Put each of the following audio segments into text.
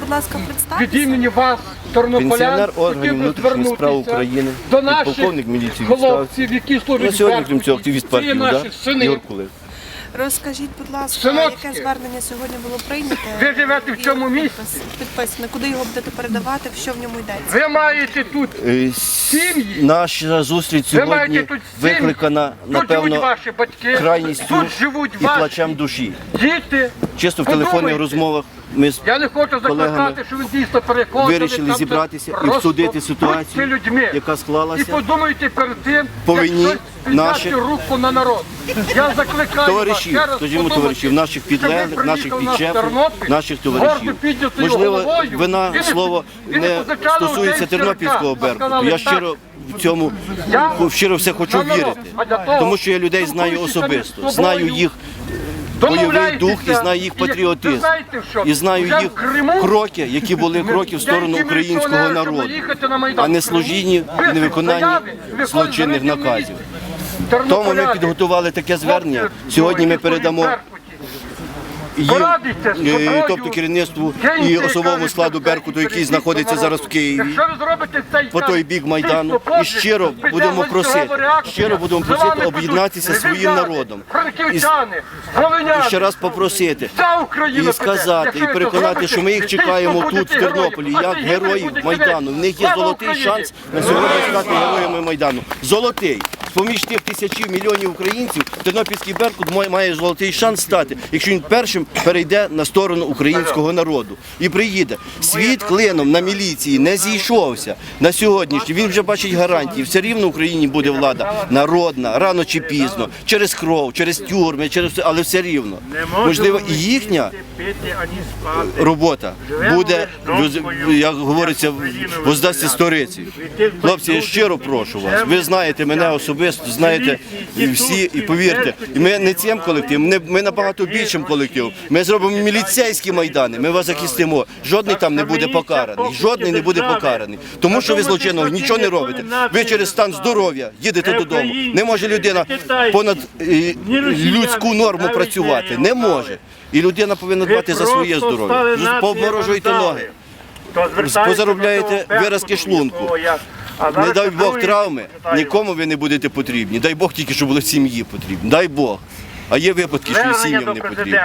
Будь ласка, від представтеся. імені вас, тернополян, Пенсіонер органів хотів би внутрішніх справ звернутися України, до наших підполковник міліції хлопців, які На служать сьогодні, в крім цього, активіст Це є партії «Удар» наші сини. Ігор Кулик. Розкажіть, будь ласка, Синочки. яке звернення сьогодні було прийнято? Ви живете в цьому І місті? підпис- Підписане. Куди його будете передавати? Що в ньому йдеться? Ви маєте тут Е, Сім'ї. Наша зустріч Ви маєте сьогодні тут сім'ї. викликана, Тут живуть напевно, ваші батьки, крайністю тут живуть і ваші плачем душі. діти. Чисто в Подумайте. телефонних розмовах ми з Я не хочу колегами закликати, що ви дійсно переконані. вирішили там, зібратися і просто обсудити будьте ситуацію, людьми. яка склалася. І подумайте перед тим, Повинні як підняти наші- руку на народ. Я закликаю Товаришів, вас, ще раз скажімо, подумайте, товаришів, наших що ви підлеглих, наших приїхали підчепів, Тернопіль, наших гордо товаришів. піднятою Можливо, головою, і вина слово і не позичали стосується людей тернопільського беркуту. Я щиро в цьому Я щиро все хочу народ, вірити, а для того, тому що я людей знаю самі особисто, собою знаю їх бойовий дух і знаю їх патріотизм. І знаю їх кроки, які були кроки в сторону українського народу, а не служінні і пишуть невиконанні злочинних наказів. Тому ми підготували таке звернення. Сьогодні ми передамо. Їм, е, тобто керівництву і особовому складу Беркуту, який знаходиться зараз в. Києві. По той бік Майдану і щиро будемо просити, щиро будемо просити об'єднатися своїм народом. Волиняни, І ще раз попросити і сказати, і переконати, що ми їх чекаємо тут, в. Тернополі, як героїв Майдану. В них є золотий шанс на сьогодні стати героями Майдану. Золотий. Поміж тих тисячів мільйонів українців Тернопільський Беркут має- золотий шанс стати, якщо він першим перейде на сторону українського народу і приїде. Світ клином на міліції не зійшовся на сьогоднішній. Він вже бачить гарантії. Все рівно в Україні буде влада народна, рано чи пізно, через кров, через тюрми, через все, але все рівно. Можливо, і їхня робота буде, як говориться, воздасться сториці. Хлопці, я щиро прошу вас. Ви знаєте мене особисто, знаєте всі, і повірте, і ми не цим колективом, не- ми набагато більшим колективом. Ми зробимо міліцейські майдани, ми вас захистимо. Жодний там не буде покараний, жодний не буде покараний. Тому що ви злочинного нічого не робите. Ви через стан здоров'я їдете додому. Не може людина понад е, людську норму працювати. Не може. І людина повинна дбати за своє здоров'я. Пообморожуйте ноги. позаробляєте виразки шлунку. Не дай Бог травми, нікому ви не будете потрібні. Дай Бог тільки, щоб були сім'ї потрібні. Дай Бог. А є випадки, що сім'ям не потрібні.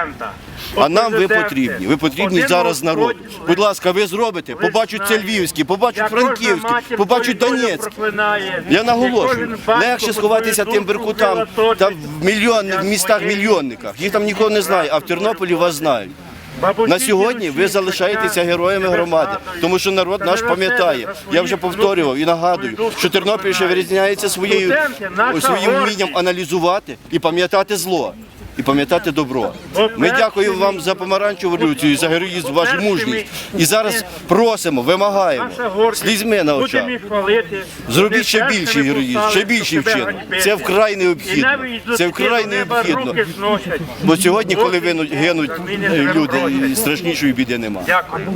А нам ви потрібні. Ви потрібні зараз народ. Будь ласка, ви зробите. Побачать це побачать як кожна побачать Донецьк. Я наголошую, легше сховатися тим беркутам, там в мільйон, в містах мільйонниках. Їх там ніхто не знає, а в Тернополі вас знають. На сьогодні ви залишаєтеся героями громади, тому що народ наш пам'ятає. Я вже повторював і нагадую, що Тернопіль ще вирізняється своєю своїм вмінням аналізувати і пам'ятати зло. І пам'ятати добро. Ми дякуємо вам за помаранчеву революцію, за героїзм, вашу мужність. І зараз просимо, вимагаємо слізьми на очах. Зробіть ще більший героїзм, ще більший вчинок. Це вкрай необхідно. Це вкрай необхідно. Бо сьогодні, коли гинуть, люди, страшнішої біди немає. Дякую.